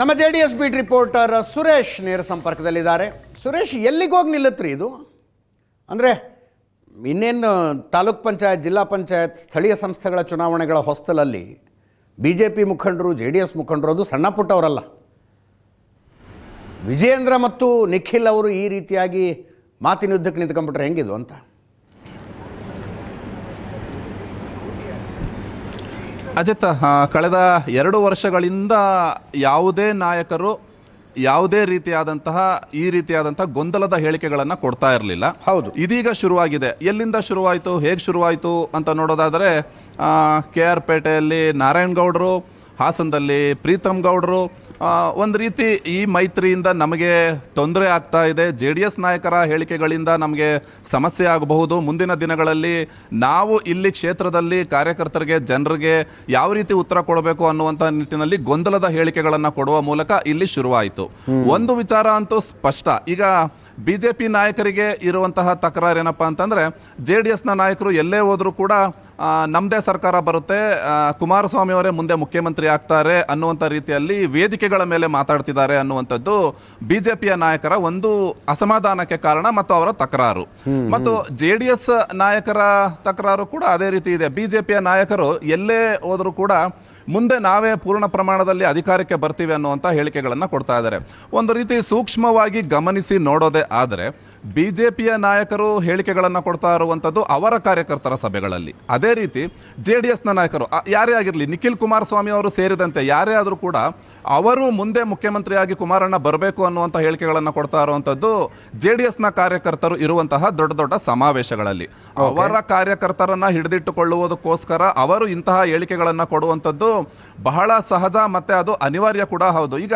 ನಮ್ಮ J D S beat reporter Suresh ನೇರ ಸಂಪರ್ಕದಲ್ಲಿದ್ದಾರೆ. ಸುರೇಶ್, ಎಲ್ಲಿಗೆ ಹೋಗಿ ನಿಲ್ಲತ್ರಿ ಇದು? ಅಂದರೆ ಇನ್ನೇನು ತಾಲೂಕ್ ಪಂಚಾಯತ್, ಜಿಲ್ಲಾ ಪಂಚಾಯತ್, ಸ್ಥಳೀಯ ಸಂಸ್ಥೆಗಳ ಚುನಾವಣೆಗಳ ಹೊಸ್ತಲಲ್ಲಿ ಬಿ ಜೆ ಪಿ ಮುಖಂಡರು ಜೆ ಡಿ ಎಸ್ ಮುಖಂಡರು, ಅದು ಸಣ್ಣ ಪುಟ್ಟವರಲ್ಲ. ವಿಜಯೇಂದ್ರ ಮತ್ತು ನಿಖಿಲ್ ಅವರು ಈ ರೀತಿಯಾಗಿ ಮಾತಿನ ಯುದ್ಧಕ್ಕೆ ನಿಂತ್ಕೊಂಡ್ಬಿಟ್ರೆ ಹೆಂಗಿದು ಅಂತ? ಅಜಿತ್ ಕಳೆದ ಎರಡು ವರ್ಷಗಳಿಂದ ಯಾವುದೇ ನಾಯಕರು ಯಾವುದೇ ರೀತಿಯಾದಂತಹ ಈ ರೀತಿಯಾದಂತಹ ಗೊಂದಲದ ಹೇಳಿಕೆಗಳನ್ನು ಕೊಡ್ತಾ ಇರಲಿಲ್ಲ ಹೌದು. ಇದೀಗ ಶುರುವಾಗಿದೆ ಎಲ್ಲಿಂದ ಶುರುವಾಯಿತು ಹೇಗೆ ಶುರುವಾಯಿತು ಅಂತ ನೋಡೋದಾದರೆ ಕೆ ಆರ್ ಪೇಟೆಯಲ್ಲಿ ನಾರಾಯಣ್ ಗೌಡರು ಹಾಸನದಲ್ಲಿ ಪ್ರೀತಮ್ ಗೌಡರು ಒಂದು ರೀತಿ ಈ ಮೈತ್ರಿಯಿಂದ ನಮಗೆ ತೊಂದರೆ ಆಗ್ತಾ ಇದೆ. ಜೆ ಡಿ ಎಸ್ ನಾಯಕರ ಹೇಳಿಕೆಗಳಿಂದ ನಮಗೆ ಸಮಸ್ಯೆ ಆಗಬಹುದು. ಮುಂದಿನ ದಿನಗಳಲ್ಲಿ ನಾವು ಇಲ್ಲಿ ಕ್ಷೇತ್ರದಲ್ಲಿ ಕಾರ್ಯಕರ್ತರಿಗೆ ಜನರಿಗೆ ಯಾವ ರೀತಿ ಉತ್ತರ ಕೊಡಬೇಕು ಅನ್ನುವಂಥ ನಿಟ್ಟಿನಲ್ಲಿ ಗೊಂದಲದ ಹೇಳಿಕೆಗಳನ್ನು ಕೊಡುವ ಮೂಲಕ ಇಲ್ಲಿ ಶುರುವಾಯಿತು. ಒಂದು ವಿಚಾರ ಅಂತೂ ಸ್ಪಷ್ಟ. ಈಗ ಬಿ ಜೆ ಪಿ ನಾಯಕರಿಗೆ ಇರುವಂತಹ ತಕರಾರು ಏನಪ್ಪ ಅಂತಂದರೆ ಜೆ ಡಿ ಎಸ್ನ ನಾಯಕರು ಎಲ್ಲೇ ಹೋದರೂ ಕೂಡ ನಮ್ಮದೇ ಸರ್ಕಾರ ಬರುತ್ತೆ. ಕುಮಾರಸ್ವಾಮಿ ಅವರೇ ಮುಂದೆ ಮುಖ್ಯಮಂತ್ರಿ ಆಗ್ತಾರೆ ಅನ್ನುವಂಥ ರೀತಿಯಲ್ಲಿ ವೇದಿಕೆಗಳ ಮೇಲೆ ಮಾತಾಡ್ತಿದ್ದಾರೆ ಅನ್ನುವಂಥದ್ದು ಬಿಜೆಪಿಯ ನಾಯಕರ ಒಂದು ಅಸಮಾಧಾನಕ್ಕೆ ಕಾರಣ ಮತ್ತು ಅವರ ತಕರಾರು. ಮತ್ತು ಜೆ ಡಿ ಎಸ್ ನಾಯಕರ ತಕರಾರು ಕೂಡ ಅದೇ ರೀತಿ ಇದೆ. ಬಿಜೆಪಿಯ ನಾಯಕರು ಎಲ್ಲೇ ಹೋದರೂ ಕೂಡ ಮುಂದೆ ನಾವೇ ಪೂರ್ಣ ಪ್ರಮಾಣದಲ್ಲಿ ಅಧಿಕಾರಕ್ಕೆ ಬರ್ತೀವಿ ಅನ್ನುವಂಥ ಹೇಳಿಕೆಗಳನ್ನು ಕೊಡ್ತಾ ಇದ್ದಾರೆ. ಒಂದು ರೀತಿ ಸೂಕ್ಷ್ಮವಾಗಿ ಗಮನಿಸಿ ನೋಡೋದೇ ಆದರೆ ಬಿ ಜೆ ಪಿಯ ನಾಯಕರು ಹೇಳಿಕೆಗಳನ್ನು ಕೊಡ್ತಾ ಇರುವಂಥದ್ದು ಅವರ ಕಾರ್ಯಕರ್ತರ ಸಭೆಗಳಲ್ಲಿ. ಅದೇ ರೀತಿ ಜೆ ಡಿ ಎಸ್ನ ನಾಯಕರು ಯಾರೇ ಆಗಿರಲಿ ನಿಖಿಲ್ ಕುಮಾರಸ್ವಾಮಿ ಅವರು ಸೇರಿದಂತೆ ಯಾರೇ ಆದರೂ ಕೂಡ ಅವರು ಮುಂದೆ ಮುಖ್ಯಮಂತ್ರಿಯಾಗಿ ಕುಮಾರಣ್ಣ ಬರಬೇಕು ಅನ್ನುವಂಥ ಹೇಳಿಕೆಗಳನ್ನು ಕೊಡ್ತಾ ಇರುವಂಥದ್ದು ಜೆ ಡಿ ಎಸ್ನ ಕಾರ್ಯಕರ್ತರು ಇರುವಂತಹ ದೊಡ್ಡ ದೊಡ್ಡ ಸಮಾವೇಶಗಳಲ್ಲಿ. ಅವರ ಕಾರ್ಯಕರ್ತರನ್ನ ಹಿಡಿದಿಟ್ಟುಕೊಳ್ಳುವುದಕ್ಕೋಸ್ಕರ ಅವರು ಇಂತಹ ಹೇಳಿಕೆಗಳನ್ನು ಕೊಡುವಂಥದ್ದು ಬಹಳ ಸಹಜ ಮತ್ತು ಅದು ಅನಿವಾರ್ಯ ಕೂಡ ಹೌದು. ಈಗ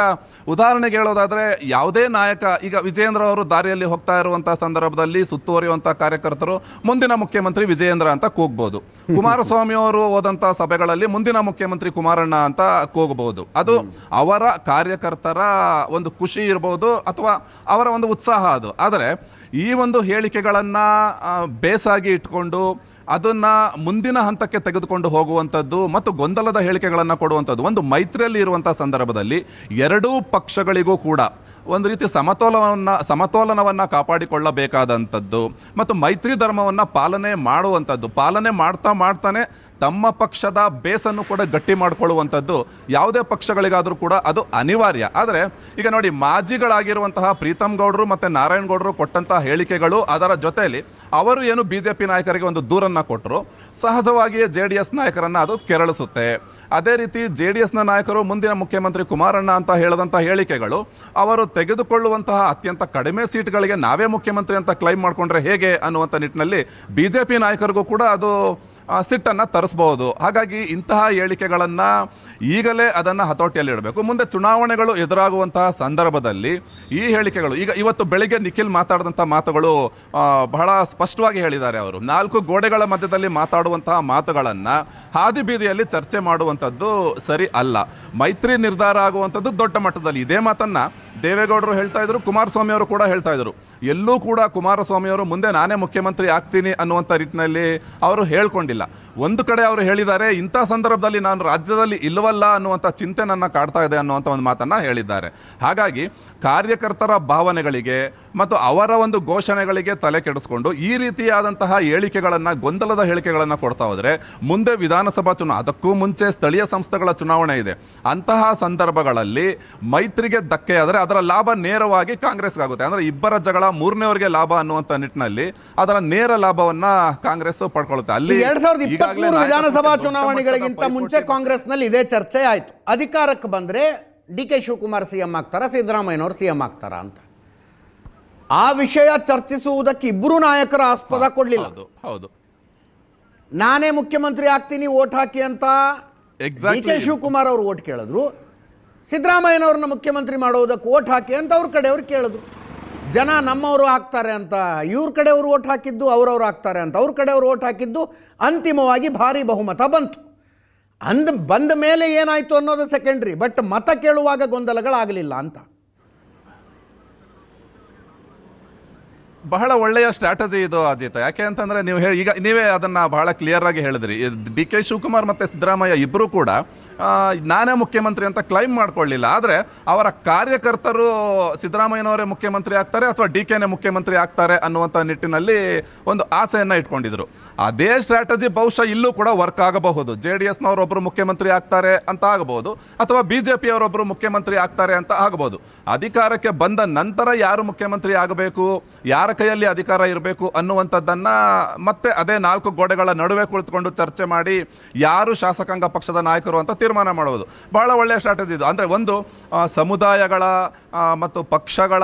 ಉದಾಹರಣೆಗೆ ಹೇಳೋದಾದರೆ ಯಾವುದೇ ನಾಯಕ, ಈಗ ವಿಜಯೇಂದ್ರ ಅವರು ದಾರಿಯಲ್ಲಿ ಹೋಗ್ತಾ ಇರುವಂಥ ಸಂದರ್ಭದಲ್ಲಿ ಸುತ್ತುವರಿಯುವಂಥ ಕಾರ್ಯಕರ್ತರು ಮುಂದಿನ ಮುಖ್ಯಮಂತ್ರಿ ವಿಜಯೇಂದ್ರ ಅಂತ ಕೂಗ್ಬೋದು. ಕುಮಾರಸ್ವಾಮಿ ಅವರು ಹೋದಂಥ ಸಭೆಗಳಲ್ಲಿ ಮುಂದಿನ ಮುಖ್ಯಮಂತ್ರಿ ಕುಮಾರಣ್ಣ ಅಂತ ಕೂಗಬಹುದು ಅದು ಅವರ ಕಾರ್ಯಕರ್ತರ ಒಂದು ಖುಷಿ ಇರಬಹುದು ಅಥವಾ ಅವರ ಒಂದು ಉತ್ಸಾಹ ಅದು. ಆದರೆ ಈ ಒಂದು ಹೇಳಿಕೆಗಳನ್ನು ಬೇಸಾಗಿ ಇಟ್ಕೊಂಡು ಅದನ್ನ ಮುಂದಿನ ಹಂತಕ್ಕೆ ತೆಗೆದುಕೊಂಡು ಹೋಗುವಂಥದ್ದು ಮತ್ತು ಗೊಂದಲದ ಹೇಳಿಕೆಗಳನ್ನು ಕೊಡುವಂಥದ್ದು. ಒಂದು ಮೈತ್ರಿಯಲ್ಲಿ ಇರುವಂತಹ ಸಂದರ್ಭದಲ್ಲಿ ಎರಡೂ ಪಕ್ಷಗಳಿಗೂ ಕೂಡ ಒಂದು ರೀತಿ ಸಮತೋಲನವನ್ನು ಸಮತೋಲನವನ್ನು ಕಾಪಾಡಿಕೊಳ್ಳಬೇಕಾದಂಥದ್ದು ಮತ್ತು ಮೈತ್ರಿ ಧರ್ಮವನ್ನು ಪಾಲನೆ ಮಾಡುವಂಥದ್ದು. ಪಾಲನೆ ಮಾಡ್ತಾ ಮಾಡ್ತಾನೆ ತಮ್ಮ ಪಕ್ಷದ ಬೇಸನ್ನು ಕೂಡ ಗಟ್ಟಿ ಮಾಡಿಕೊಳ್ಳುವಂಥದ್ದು. ಯಾವುದೇ ಪಕ್ಷಗಳಿಗಾದರೂ ಕೂಡ ಅದು ಅನಿವಾರ್ಯ. ಆದರೆ ಈಗ ನೋಡಿ ಮಾಜಿಗಳಾಗಿರುವಂತಹ ಪ್ರೀತಮ್ ಗೌಡರು ಮತ್ತು ನಾರಾಯಣ್ ಗೌಡರು ಕೊಟ್ಟಂತಹ ಹೇಳಿಕೆಗಳು ಅದರ ಜೊತೆಯಲ್ಲಿ ಅವರು ಏನು ಬಿ ಜೆ ಪಿ ನಾಯಕರಿಗೆ ಒಂದು ದೂರನ್ನು ಕೊಟ್ಟರು ಸಹಜವಾಗಿಯೇ ಜೆ ಡಿ ಎಸ್ ನಾಯಕರನ್ನು ಅದು ಕೆರಳಿಸುತ್ತೆ. ಅದೇ ರೀತಿ ಜೆ ಡಿ ಎಸ್ನ ನಾಯಕರು ಮುಂದಿನ ಮುಖ್ಯಮಂತ್ರಿ ಕುಮಾರಣ್ಣ ಅಂತ ಹೇಳದಂಥ ಹೇಳಿಕೆಗಳು ಅವರು ತೆಗೆದುಕೊಳ್ಳುವಂತಹ ಅತ್ಯಂತ ಕಡಿಮೆ ಸೀಟ್ಗಳಿಗೆ ನಾವೇ ಮುಖ್ಯಮಂತ್ರಿ ಅಂತ ಕ್ಲೈಮ್ ಮಾಡಿಕೊಂಡ್ರೆ ಹೇಗೆ ಅನ್ನುವಂಥ ನಿಟ್ಟಿನಲ್ಲಿ ಬಿ ಜೆ ಪಿ ನಾಯಕರಿಗೂ ಕೂಡ ಅದು ಸಿಟ್ಟನ್ನು ತರಿಸಬಹುದು. ಹಾಗಾಗಿ ಇಂತಹ ಹೇಳಿಕೆಗಳನ್ನು ಈಗಲೇ ಅದನ್ನು ಹತೋಟಿಯಲ್ಲಿ ಇಡಬೇಕು. ಮುಂದೆ ಚುನಾವಣೆಗಳು ಎದುರಾಗುವಂತಹ ಸಂದರ್ಭದಲ್ಲಿ ಈ ಹೇಳಿಕೆಗಳು, ಈಗ ಇವತ್ತು ಬೆಳಿಗ್ಗೆ ನಿಖಿಲ್ ಮಾತಾಡಿದಂಥ ಮಾತುಗಳು ಬಹಳ ಸ್ಪಷ್ಟವಾಗಿ ಹೇಳಿದ್ದಾರೆ ಅವರು. ನಾಲ್ಕು ಗೋಡೆಗಳ ಮಧ್ಯದಲ್ಲಿ ಮಾತಾಡುವಂತಹ ಮಾತುಗಳನ್ನು ಹಾದಿ ಬೀದಿಯಲ್ಲಿ ಚರ್ಚೆ ಮಾಡುವಂಥದ್ದು ಸರಿ ಅಲ್ಲ. ಮೈತ್ರಿ ನಿರ್ಧಾರ ಆಗುವಂಥದ್ದು ದೊಡ್ಡ ಮಟ್ಟದಲ್ಲಿ. ಇದೇ ಮಾತನ್ನ ದೇವೇಗೌಡರು ಹೇಳ್ತಾ ಇದ್ರು, ಕುಮಾರಸ್ವಾಮಿ ಅವರು ಕೂಡ ಹೇಳ್ತಾ ಇದ್ರು. ಎಲ್ಲೂ ಕೂಡ ಕುಮಾರಸ್ವಾಮಿ ಅವರು ಮುಂದೆ ನಾನೇ ಮುಖ್ಯಮಂತ್ರಿ ಆಗ್ತೀನಿ ಅನ್ನುವಂಥ ರೀತಿಯಲ್ಲಿ ಅವರು ಹೇಳ್ಕೊಂಡಿಲ್ಲ. ಒಂದು ಕಡೆ ಅವರು ಹೇಳಿದ್ದಾರೆ, ಇಂಥ ಸಂದರ್ಭದಲ್ಲಿ ನಾನು ರಾಜ್ಯದಲ್ಲಿ ಇಲ್ಲವಲ್ಲ ಅನ್ನುವಂಥ ಚಿಂತೆ ನನ್ನ ಕಾಡ್ತಾ ಇದೆ ಅನ್ನುವಂಥ ಒಂದು ಮಾತನ್ನು ಹೇಳಿದ್ದಾರೆ. ಹಾಗಾಗಿ ಕಾರ್ಯಕರ್ತರ ಭಾವನೆಗಳಿಗೆ ಮತ್ತು ಅವರ ಒಂದು ಘೋಷಣೆಗಳಿಗೆ ತಲೆ ಕೆಡಿಸ್ಕೊಂಡು ಈ ರೀತಿಯಾದಂತಹ ಹೇಳಿಕೆಗಳನ್ನು, ಗೊಂದಲದ ಹೇಳಿಕೆಗಳನ್ನು ಕೊಡ್ತಾ ಹೋದರೆ ಮುಂದೆ ವಿಧಾನಸಭಾ ಚುನಾವಣೆ ಅದಕ್ಕೂ ಮುಂಚೆ ಸ್ಥಳೀಯ ಸಂಸ್ಥೆಗಳ ಚುನಾವಣೆ ಇದೆ. ಅಂತಹ ಸಂದರ್ಭಗಳಲ್ಲಿ ಮೈತ್ರಿಗೆ ಧಕ್ಕೆಯಾದರೆ ಅದರ ಲಾಭ ನೇರವಾಗಿ ಕಾಂಗ್ರೆಸ್ಗಾಗುತ್ತೆ. ಅಂದ್ರೆ ಇಬ್ಬರ ಜಗಳ ಮೂರನೇವರಿಗೆ ಲಾಭ ಅನ್ನುವಂಥ ನಿಟ್ಟಿನಲ್ಲಿ ಅದರ ನೇರ ಲಾಭವನ್ನ ಕಾಂಗ್ರೆಸ್ ಪಡ್ಕೊಳ್ಳುತ್ತೆ ಅಲ್ಲಿ ಎರಡ್ ಸಾವಿರದ ಇಪ್ಪತ್ಮೂರು ವಿಧಾನಸಭಾ ಚುನಾವಣೆಗಳಿಗಿಂತ ಮುಂಚೆ ಕಾಂಗ್ರೆಸ್ನಲ್ಲಿ ಇದೇ ಚರ್ಚೆ ಆಯಿತು. ಅಧಿಕಾರಕ್ಕೆ ಬಂದ್ರೆ D K Shivakumar C M ಆಗ್ತಾರ ಸಿದ್ದರಾಮಯ್ಯನವರು ಸಿ ಎಂ ಆಗ್ತಾರ ಅಂತ. ಆ ವಿಷಯ ಚರ್ಚಿಸುವುದಕ್ಕೆ ಇಬ್ಬರು ನಾಯಕರ ಆಸ್ಪದ ಕೊಡಲಿಲ್ಲ. ಹೌದು ನಾನೇ ಮುಖ್ಯಮಂತ್ರಿ ಆಗ್ತೀನಿ ಓಟ್ ಹಾಕಿ ಅಂತ ಡಿ ಕೆ ಶಿವಕುಮಾರ್ ಅವರು ಓಟ್ ಕೇಳಿದ್ರು. ಸಿದ್ದರಾಮಯ್ಯನವ್ರನ್ನ ಮುಖ್ಯಮಂತ್ರಿ ಮಾಡೋದಕ್ಕೆ ಓಟ್ ಹಾಕಿ ಅಂತ ಅವ್ರ ಕಡೆಯವ್ರು ಕೇಳಿದ್ರು. ಜನ ನಮ್ಮವರು ಹಾಕ್ತಾರೆ ಅಂತ, ಇವ್ರ ಕಡೆಯವರು ಓಟ್ ಹಾಕಿದ್ದು ಅವರವ್ರು ಹಾಕ್ತಾರೆ ಅಂತ, ಅವ್ರ ಕಡೆಯವರು ಓಟ್ ಹಾಕಿದ್ದು ಅಂತಿಮವಾಗಿ ಭಾರಿ ಬಹುಮತ ಬಂತು. ಅಂದ ಬಂದ ಮೇಲೆ ಏನಾಯಿತು ಅನ್ನೋದು ಸೆಕೆಂಡ್ರಿ ಬಟ್ ಮತ ಕೇಳುವಾಗ ಗೊಂದಲಗಳಾಗಲಿಲ್ಲ ಅಂತ. ಬಹಳ ಒಳ್ಳೆಯ ಸ್ಟ್ರಾಟಜಿ ಇದು ಅಜಿತ್. ಯಾಕೆ ಅಂತಂದ್ರೆ ನೀವು ಹೇಳಿ, ಈಗ ನೀವೇ ಅದನ್ನ ಬಹಳ ಕ್ಲಿಯರ್ ಆಗಿ ಹೇಳಿದ್ರಿ. ಡಿ ಕೆ ಶಿವಕುಮಾರ್ ಮತ್ತೆ ಸಿದ್ದರಾಮಯ್ಯ ಇಬ್ಬರೂ ಕೂಡ ನಾನೇ ಮುಖ್ಯಮಂತ್ರಿ ಅಂತ ಕ್ಲೈಮ್ ಮಾಡ್ಕೊಳ್ಳಿಲ್ಲ. ಆದರೆ ಅವರ ಕಾರ್ಯಕರ್ತರು ಸಿದ್ದರಾಮಯ್ಯನವರೇ ಮುಖ್ಯಮಂತ್ರಿ ಆಗ್ತಾರೆ ಅಥವಾ ಡಿ ಕೆನೇ ಮುಖ್ಯಮಂತ್ರಿ ಆಗ್ತಾರೆ ಅನ್ನುವಂಥ ನಿಟ್ಟಿನಲ್ಲಿ ಒಂದು ಆಸೆಯನ್ನು ಇಟ್ಕೊಂಡಿದ್ರು. ಅದೇ ಸ್ಟ್ರಾಟಜಿ ಬಹುಶಃ ಇಲ್ಲೂ ಕೂಡ ವರ್ಕ್ ಆಗಬಹುದು. ಜೆ ಡಿ ಎಸ್ನವರೊಬ್ಬರು ಮುಖ್ಯಮಂತ್ರಿ ಆಗ್ತಾರೆ ಅಂತ ಆಗಬಹುದು, ಅಥವಾ ಬಿ ಜೆ ಪಿಯವರೊಬ್ಬರು ಮುಖ್ಯಮಂತ್ರಿ ಆಗ್ತಾರೆ ಅಂತ ಆಗಬಹುದು. ಅಧಿಕಾರಕ್ಕೆ ಬಂದ ನಂತರ ಯಾರು ಮುಖ್ಯಮಂತ್ರಿ ಆಗಬೇಕು? ಯಾರ ಕೈಯಲ್ಲಿ ಅಧಿಕಾರ ಇರಬೇಕು ಅನ್ನುವಂಥದ್ದನ್ನು ಮತ್ತೆ ಅದೇ ನಾಲ್ಕು ಗೋಡೆಗಳ ನಡುವೆ ಕುಳಿತುಕೊಂಡು ಚರ್ಚೆ ಮಾಡಿ ಯಾರು ಶಾಸಕಾಂಗ ಪಕ್ಷದ ನಾಯಕರು ಅಂತ ತೀರ್ಮಾನ ಮಾಡುವುದು. ಬಹಳ ಒಳ್ಳೆಯ ಸ್ಟ್ರಾಟಜಿ ಇದು. ಅಂದರೆ ಒಂದು ಸಮುದಾಯಗಳ ಮತ್ತು ಪಕ್ಷಗಳ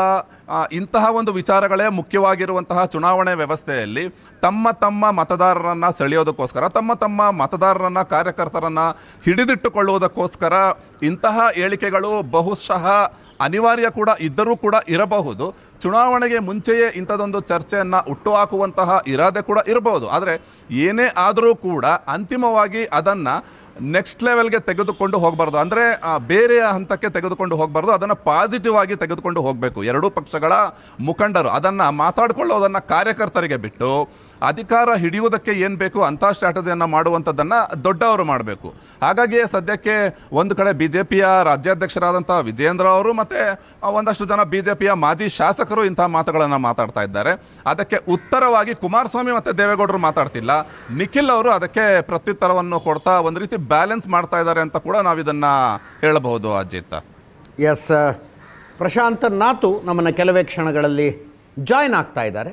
ಇಂತಹ ಒಂದು ವಿಚಾರಗಳೇ ಮುಖ್ಯವಾಗಿರುವಂತಹ ಚುನಾವಣೆ ವ್ಯವಸ್ಥೆಯಲ್ಲಿ ತಮ್ಮ ತಮ್ಮ ಮತದಾರರನ್ನು ಸೆಳೆಯೋದಕ್ಕೋಸ್ಕರ, ತಮ್ಮ ತಮ್ಮ ಮತದಾರರನ್ನು, ಕಾರ್ಯಕರ್ತರನ್ನು ಹಿಡಿದಿಟ್ಟುಕೊಳ್ಳುವುದಕ್ಕೋಸ್ಕರ ಇಂತಹ ಹೇಳಿಕೆಗಳು ಬಹುಶಃ ಅನಿವಾರ್ಯ ಕೂಡ ಇದ್ದರೂ ಕೂಡ ಇರಬಹುದು. ಚುನಾವಣೆಗೆ ಮುಂಚೆಯೇ ಇಂಥದೊಂದು ಚರ್ಚೆಯನ್ನು ಹುಟ್ಟುಹಾಕುವಂತಹ ಇರಾದೆ ಕೂಡ ಇರಬಹುದು. ಆದರೆ ಏನೇ ಆದರೂ ಕೂಡ ಅಂತಿಮವಾಗಿ ಅದನ್ನು ನೆಕ್ಸ್ಟ್ ಲೆವೆಲ್ಗೆ ತೆಗೆದುಕೊಂಡು ಹೋಗಬಾರ್ದು. ಅಂದರೆ ಬೇರೆಯ ಹಂತಕ್ಕೆ ತೆಗೆದುಕೊಂಡು ಹೋಗಬಾರ್ದು. ಅದನ್ನು ಪಾಸಿಟಿವ್ ಆಗಿ ತೆಗೆದುಕೊಂಡು ಹೋಗಬೇಕು. ಎರಡೂ ಪಕ್ಷಗಳ ಮುಖಂಡರು ಅದನ್ನು ಮಾತಾಡಿಕೊಳ್ಳೋದನ್ನು ಕಾರ್ಯಕರ್ತರಿಗೆ ಬಿಟ್ಟು ಅಧಿಕಾರ ಹಿಡಿಯುವುದಕ್ಕೆ ಏನು ಬೇಕು ಅಂಥ ಸ್ಟ್ರಾಟಜಿಯನ್ನು ಮಾಡುವಂಥದ್ದನ್ನು ದೊಡ್ಡವರು ಮಾಡಬೇಕು. ಹಾಗಾಗಿ ಸದ್ಯಕ್ಕೆ ಒಂದು ಕಡೆ ಬಿ ಜೆ ಪಿಯ ರಾಜ್ಯಾಧ್ಯಕ್ಷರಾದಂಥ ವಿಜೇಂದ್ರ ಅವರು ಮತ್ತು ಒಂದಷ್ಟು ಜನ ಬಿ ಜೆ ಪಿಯ ಮಾಜಿ ಶಾಸಕರು ಇಂಥ ಮಾತುಗಳನ್ನು ಮಾತಾಡ್ತಾ ಇದ್ದಾರೆ. ಅದಕ್ಕೆ ಉತ್ತರವಾಗಿ ಕುಮಾರಸ್ವಾಮಿ ಮತ್ತು ದೇವೇಗೌಡರು ಮಾತಾಡ್ತಿಲ್ಲ. ನಿಖಿಲ್ ಅವರು ಅದಕ್ಕೆ ಪ್ರತ್ಯುತ್ತರವನ್ನು ಕೊಡ್ತಾ ಒಂದು ರೀತಿ ಬ್ಯಾಲೆನ್ಸ್ ಮಾಡ್ತಾ ಇದ್ದಾರೆ ಅಂತ ಕೂಡ ನಾವು ಇದನ್ನು ಹೇಳಬಹುದು ಅಜಿತ್. ಎಸ್ ಪ್ರಶಾಂತ್ ನಾತು ನಮ್ಮನ್ನು ಕೆಲವೇ ಕ್ಷಣಗಳಲ್ಲಿ ಜಾಯ್ನ್ ಆಗ್ತಾ ಇದ್ದಾರೆ.